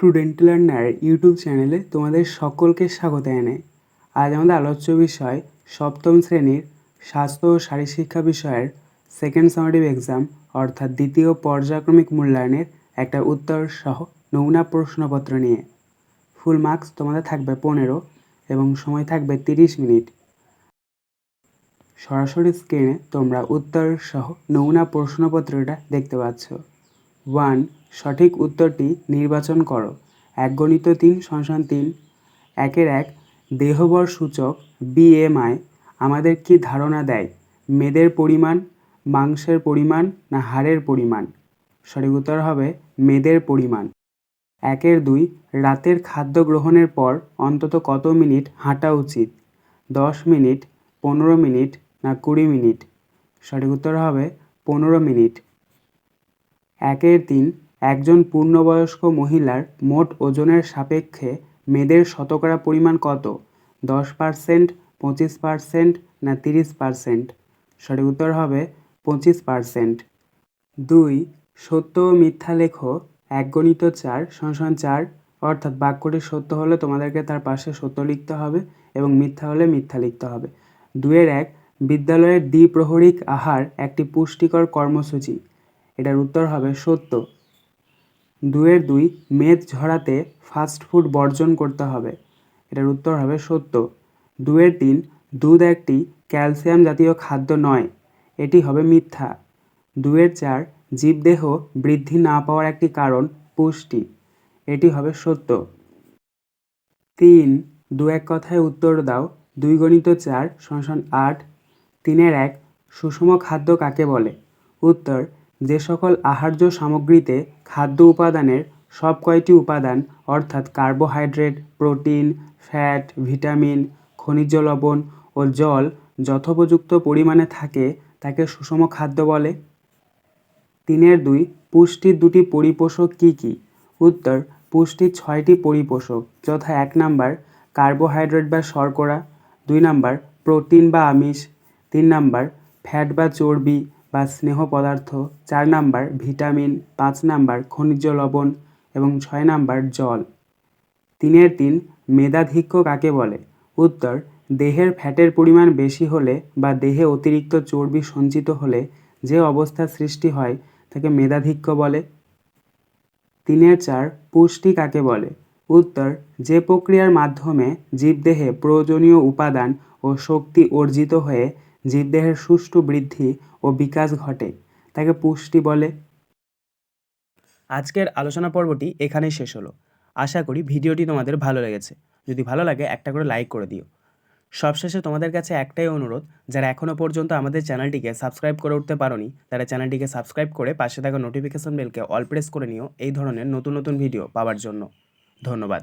Student learner YouTube চ্যানেলে তোমাদের সকলকে স্বাগত জানাই। আজ আমাদের আলোচ্য বিষয় সপ্তম শ্রেণির স্বাস্থ্য ও শারীরশিক্ষা বিষয়ের সেকেন্ড সামারিভ এক্সাম অর্থাৎ দ্বিতীয় পর্যায়ক্রমিক মূল্যায়নের একটা উত্তর সহ নমুনা প্রশ্নপত্র নিয়ে। ফুল মার্কস তোমাদের থাকবে পনেরো এবং সময় থাকবে তিরিশ মিনিট। সরাসরি স্ক্রিনে তোমরা উত্তর সহ নমুনা প্রশ্নপত্রটা দেখতে পাচ্ছ। ওয়ান, সঠিক উত্তরটি নির্বাচন করো। এক গণিত তিন সংসান তিন। একের এক দেহবর সূচক বিএমআই আমাদের কি ধারণা দেয়? মেদের পরিমাণ, মাংসের পরিমাণ, না হাড়ের পরিমাণ? সঠিক উত্তর হবে মেদের পরিমাণ। একের দুই, রাতের খাদ্য গ্রহণের পর অন্তত কত মিনিট হাঁটা উচিত? দশ মিনিট, পনেরো মিনিট, না কুড়ি মিনিট? সঠিক উত্তর হবে পনেরো মিনিট। একের তিন, একজন পূর্ণবয়স্ক মহিলার মোট ওজনের সাপেক্ষে মেদের শতকরা পরিমাণ কত? দশ পার্সেন্ট, পঁচিশ পার্সেন্ট না তিরিশ পার্সেন্ট? সঠিক উত্তর হবে পঁচিশ পার্সেন্ট। দুই, সত্য ও মিথ্যা লেখো এক গণিত চার সংসান চার, অর্থাৎ বাক্যটি সত্য হলে তোমাদেরকে তার পাশে সত্য লিখতে হবে এবং মিথ্যা হলে মিথ্যা লিখতে হবে। দুয়ের এক, বিদ্যালয়ের দ্বিপ্রহরিক আহার একটি পুষ্টিকর কর্মসূচি। এটার উত্তর হবে সত্য। দুয়ের দুই মেদ ঝরাতে ফাস্ট ফুড বর্জন করতে হবে। এটার উত্তর হবে সত্য। দুয়ের তিন দুধ একটি ক্যালসিয়াম জাতীয় খাদ্য নয়, এটি হবে মিথ্যা। দুয়ের চার জীবদেহ বৃদ্ধি না পাওয়ার একটি কারণ, পুষ্টি, এটি হবে সত্য। তিন, দু এক কথায় উত্তর দাও। দুই গণিত চার সংসান আট। তিনের এক সুষম খাদ্য কাকে বলে? উত্তর যে সকল আহার্য সামগ্রীতে খাদ্য উপাদানের সব কয়টি উপাদান, অর্থাৎ কার্বোহাইড্রেট, প্রোটিন, ফ্যাট, ভিটামিন, খনিজ লবণ ও জল যথোপযুক্ত পরিমাণে থাকে, তাকে সুষম খাদ্য বলে। তিনের দুই, পুষ্টির দুটি পরিপোষক কী কী? উত্তর, পুষ্টির ছয়টি পরিপোষক, যথা এক নাম্বার, কার্বোহাইড্রেট বা শর্করা, দুই নাম্বার, প্রোটিন বা আমিষ, তিন নাম্বার, ফ্যাট বা চর্বি বা স্নেহ পদার্থ, চার নাম্বার ভিটামিন, পাঁচ নাম্বার খনিজ লবণ এবং ছয় নাম্বার জল। তিনের তিন, মেধাধিক্য কাকে বলে? উত্তর, দেহের ফ্যাটের পরিমাণ বেশি হলে বা দেহে অতিরিক্ত চর্বি সঞ্চিত হলে যে অবস্থার সৃষ্টি হয় তাকে মেধাধিক্য বলে। তিনের চার, পুষ্টি কাকে বলে? উত্তর, যে প্রক্রিয়ার মাধ্যমে জীবদেহে প্রয়োজনীয় উপাদান ও শক্তি অর্জিত হয়ে জীবদেহের সুষ্ঠু বৃদ্ধি ও বিকাশ ঘটে, তাকে পুষ্টি বলে। আজকের আলোচনা পর্বটি এখানেই শেষ হলো। আশা করি ভিডিওটি তোমাদের ভালো লেগেছে। যদি ভালো লাগে, একটা করে লাইক করে দিও। সবশেষে তোমাদের কাছে একটাই অনুরোধ, যারা এখনও পর্যন্ত আমাদের চ্যানেলটিকে সাবস্ক্রাইব করে উঠতে পারোনি, তারা চ্যানেলটিকে সাবস্ক্রাইব করে পাশে থাকা নোটিফিকেশন বেলকে অল প্রেস করে নিও, এই ধরনের নতুন নতুন ভিডিও পাওয়ার জন্য। ধন্যবাদ।